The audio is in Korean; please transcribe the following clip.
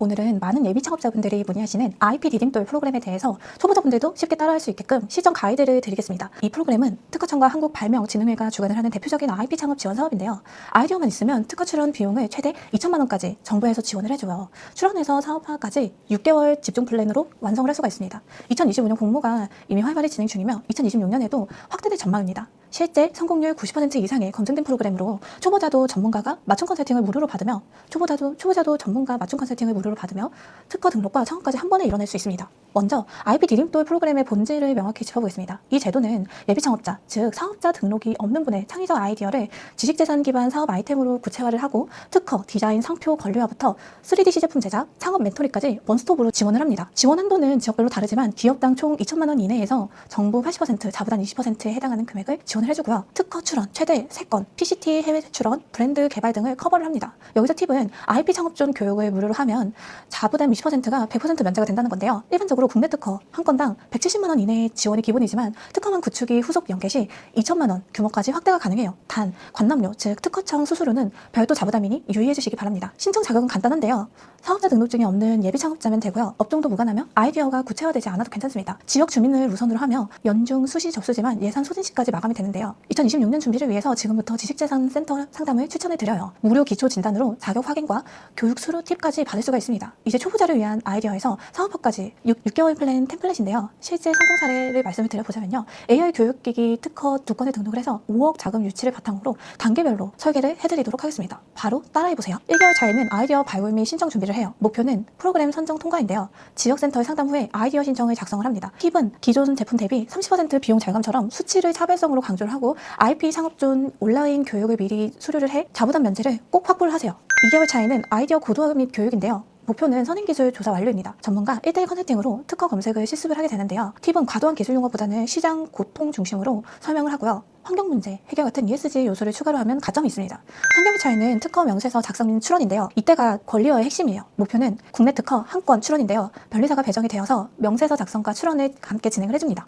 오늘은 많은 예비 창업자분들이 문의하시는 IP 디딤돌 프로그램에 대해서 초보자분들도 쉽게 따라할 수 있게끔 시정 가이드를 드리겠습니다. 이 프로그램은 특허청과 한국발명진흥회가 주관을 하는 대표적인 IP 창업 지원 사업인데요. 아이디어만 있으면 특허 출원 비용을 최대 2천만 원까지 정부에서 지원을 해줘요. 출원해서 사업화까지 6개월 집중 플랜으로 완성을 할 수가 있습니다. 2025년 공모가 이미 활발히 진행 중이며 2026년에도 확대될 전망입니다. 실제 성공률 90% 이상의 검증된 프로그램으로 초보자도 전문가가 맞춤 컨설팅을 무료로 받으며 초보자도 초보자도 전문가 맞춤 컨설팅을 무료로 받으며 특허 등록과 창업까지 한 번에 이뤄낼 수 있습니다. 먼저 IP 디딤돌 프로그램의 본질을 명확히 짚어보겠습니다. 이 제도는 예비 창업자, 즉 사업자 등록이 없는 분의 창의적 아이디어를 지식재산 기반 사업 아이템으로 구체화를 하고 특허, 디자인, 상표, 권리화부터 3D 시제품 제작, 창업 멘토링까지 원스톱으로 지원을 합니다. 지원 한도는 지역별로 다르지만 기업당 총 2천만 원 이내에서 정부 80%, 자부단 20%에 해당하는 금액을 지원 을 해주고요. 특허 출원 최대 3건, PCT 해외 출원, 브랜드 개발 등을 커버를 합니다. 여기서 팁은 IP 창업존 교육을 무료로 하면 자부담 20%가 100% 면제가 된다는 건데요. 일반적으로 국내 특허 한 건당 170만 원 이내의 지원이 기본이지만 특허만 구축이 후속 연계 시 2천만 원 규모까지 확대가 가능해요. 단 관람료 즉 특허청 수수료는 별도 자부담이니 유의해 주시기 바랍니다. 신청 자격은 간단한데요. 사업자 등록증이 없는 예비 창업자면 되고요. 업종도 무관하며 아이디어가 구체화되지 않아도 괜찮습니다. 지역 주민을 우선으로 하며 연중 수시 접수지만 예산 소진 시까지 마감이 되는데요. 2026년 준비를 위해서 지금부터 지식재산센터 상담을 추천해 드려요. 무료 기초 진단으로 자격 확인과 교육 수료 팁까지 받을 수가 있습니다. 이제 초보자를 위한 아이디어에서 사업화까지 6, 6개월 플랜 템플릿인데요. 실제 성공 사례를 말씀을 드려보자면요. AI 교육기기 특허 두 건에 등록을 해서 5억 자금 유치를 바탕으로 단계별로 설계를 해드리도록 하겠습니다. 바로 따라해보세요. 1개월 차에는 아이디어 발굴 및 신청 준비를 해요. 목표는 프로그램 선정 통과인데요. 지역센터에 상담 후에 아이디어 신청을 작성을 합니다. 팁은 기존 제품 대비 30% 비용 절감처럼 수치를 차별성으로 강조를 하고 IP 창업존 온라인 교육을 미리 수료를 해 자부담 면제를 꼭 확보를 하세요. 2개월 차에는 아이디어 고도화 및 교육인데요. 목표는 선행 기술 조사 완료입니다. 전문가 1대1 컨설팅으로 특허 검색을 실습을 하게 되는데요. 팁은 과도한 기술 용어보다는 시장 고통 중심으로 설명을 하고요. 환경 문제, 해결 같은 ESG 요소를 추가로 하면 가점이 있습니다. 3개월 차에는 특허 명세서 작성 및 출원인데요. 이때가 권리어의 핵심이에요. 목표는 국내 특허 한 건 출원인데요. 변리사가 배정이 되어서 명세서 작성과 출원을 함께 진행을 해줍니다.